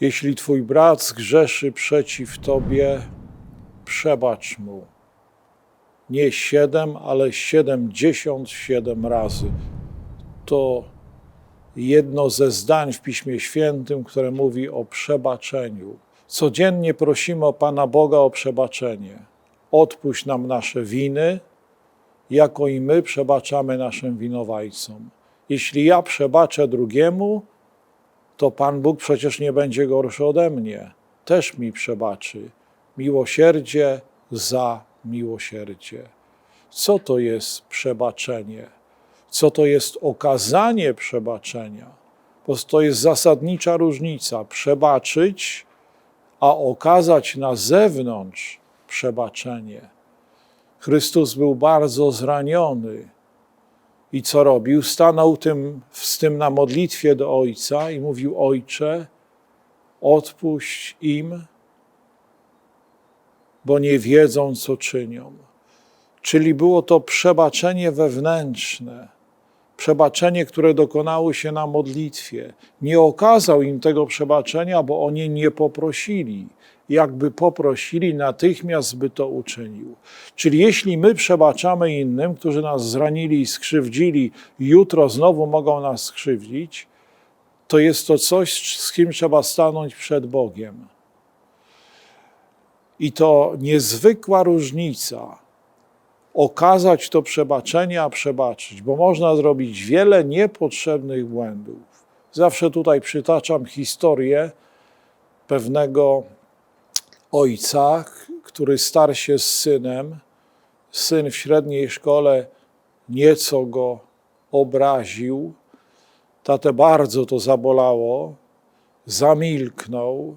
Jeśli twój brat zgrzeszy przeciw tobie, przebacz mu. Nie siedem, ale siedemdziesiąt siedem razy. To jedno ze zdań w Piśmie Świętym, które mówi o przebaczeniu. Codziennie prosimy o Pana Boga o przebaczenie. Odpuść nam nasze winy, jako i my przebaczamy naszym winowajcom. Jeśli ja przebaczę drugiemu, to Pan Bóg przecież nie będzie gorszy ode mnie. Też mi przebaczy. Miłosierdzie za miłosierdzie. Co to jest przebaczenie? Co to jest okazanie przebaczenia? Bo to jest zasadnicza różnica. Przebaczyć, a okazać na zewnątrz przebaczenie. Chrystus był bardzo zraniony. I co robił? Stanął tym, z tym na modlitwie do Ojca i mówił: Ojcze, odpuść im, bo nie wiedzą, co czynią. Czyli było to przebaczenie wewnętrzne, przebaczenie, które dokonało się na modlitwie. Nie okazał im tego przebaczenia, bo oni nie poprosili. Jakby poprosili, natychmiast by to uczynił. Czyli jeśli my przebaczamy innym, którzy nas zranili i skrzywdzili, jutro znowu mogą nas skrzywdzić, to jest to coś, z kim trzeba stanąć przed Bogiem. I to niezwykła różnica okazać to przebaczenie, a przebaczyć, bo można zrobić wiele niepotrzebnych błędów. Zawsze tutaj przytaczam historię pewnego ojca, który starł się z synem. Syn w średniej szkole nieco go obraził. Tatę bardzo to zabolało. Zamilknął,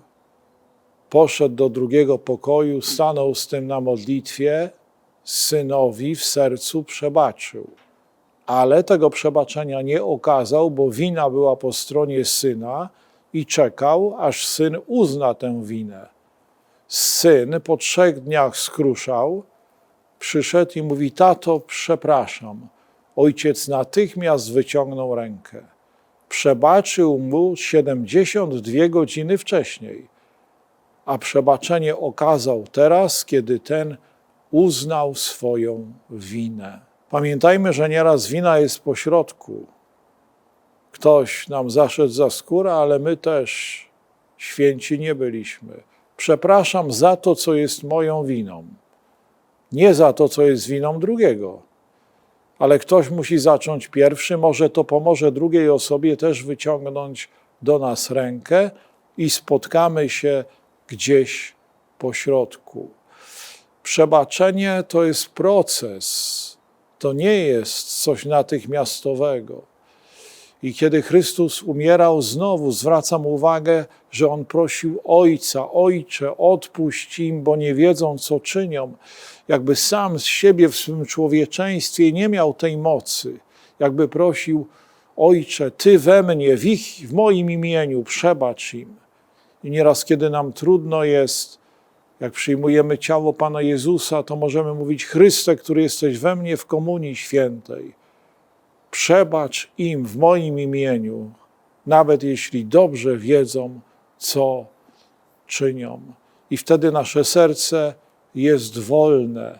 poszedł do drugiego pokoju, stanął z tym na modlitwie synowi w sercu przebaczył. Ale tego przebaczenia nie okazał, bo wina była po stronie syna i czekał, aż syn uzna tę winę. Syn po trzech dniach skruszał, przyszedł i mówi: Tato, przepraszam. Ojciec natychmiast wyciągnął rękę. Przebaczył mu 72 godziny wcześniej, a przebaczenie okazał teraz, kiedy ten uznał swoją winę. Pamiętajmy, że nieraz wina jest po środku. Ktoś nam zaszedł za skórę, ale my też święci nie byliśmy. Przepraszam za to, co jest moją winą. Nie za to, co jest winą drugiego. Ale ktoś musi zacząć pierwszy, może to pomoże drugiej osobie też wyciągnąć do nas rękę i spotkamy się gdzieś po środku. Przebaczenie to jest proces, to nie jest coś natychmiastowego. I kiedy Chrystus umierał, znowu zwracam uwagę, że on prosił Ojca: Ojcze, odpuść im, bo nie wiedzą, co czynią. Jakby sam z siebie w swym człowieczeństwie nie miał tej mocy. Jakby prosił: Ojcze, Ty we mnie, w, ich, w moim imieniu, przebacz im. I nieraz, kiedy nam trudno jest, jak przyjmujemy ciało Pana Jezusa, to możemy mówić: Chryste, który jesteś we mnie w Komunii Świętej, przebacz im w moim imieniu, nawet jeśli dobrze wiedzą, co czynią. I wtedy nasze serce jest wolne,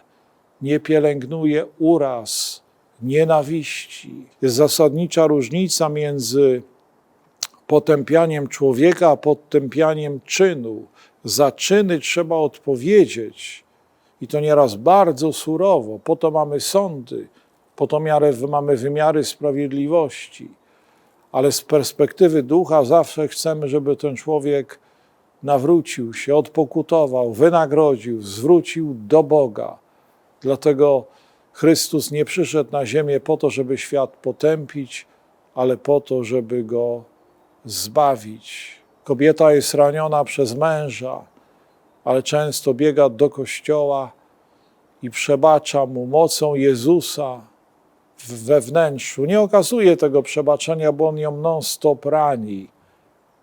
nie pielęgnuje uraz, nienawiści. Jest zasadnicza różnica między potępianiem człowieka, a potępianiem czynu. Za czyny trzeba odpowiedzieć i to nieraz bardzo surowo. Po to mamy sądy, po to miarę, mamy wymiary sprawiedliwości. Ale z perspektywy ducha zawsze chcemy, żeby ten człowiek nawrócił się, odpokutował, wynagrodził, zwrócił do Boga. Dlatego Chrystus nie przyszedł na ziemię po to, żeby świat potępić, ale po to, żeby go zbawić. Kobieta jest raniona przez męża, ale często biega do kościoła i przebacza mu mocą Jezusa we wnętrzu. Nie okazuje tego przebaczenia, bo on ją non-stop rani,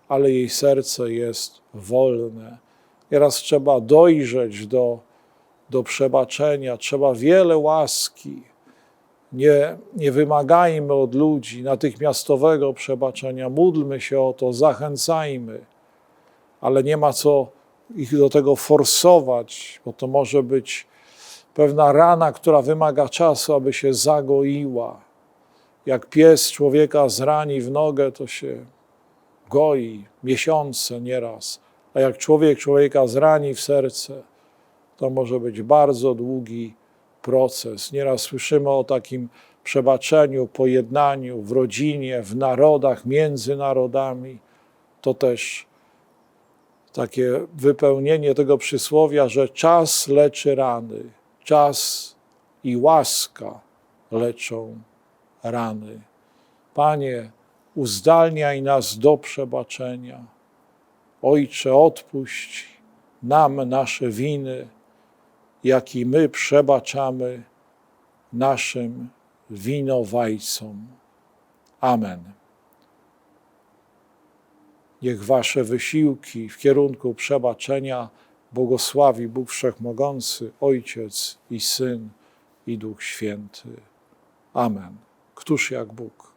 ale jej serce jest wolne. Nieraz trzeba dojrzeć do, do przebaczenia, trzeba wiele łaski. Nie, nie wymagajmy od ludzi natychmiastowego przebaczenia, módlmy się o to, zachęcajmy, ale nie ma co ich do tego forsować, bo to może być pewna rana, która wymaga czasu, aby się zagoiła. Jak pies człowieka zrani w nogę, to się goi miesiące nieraz, a jak człowiek człowieka zrani w serce, to może być bardzo długi proces. Nieraz słyszymy o takim przebaczeniu, pojednaniu w rodzinie, w narodach, między narodami. To też takie wypełnienie tego przysłowia, że czas leczy rany, czas i łaska leczą rany. Panie, uzdalniaj nas do przebaczenia. Ojcze, odpuść nam nasze winy, jak i my przebaczamy naszym winowajcom. Amen. Niech Wasze wysiłki w kierunku przebaczenia błogosławi Bóg Wszechmogący, Ojciec i Syn i Duch Święty. Amen. Któż jak Bóg?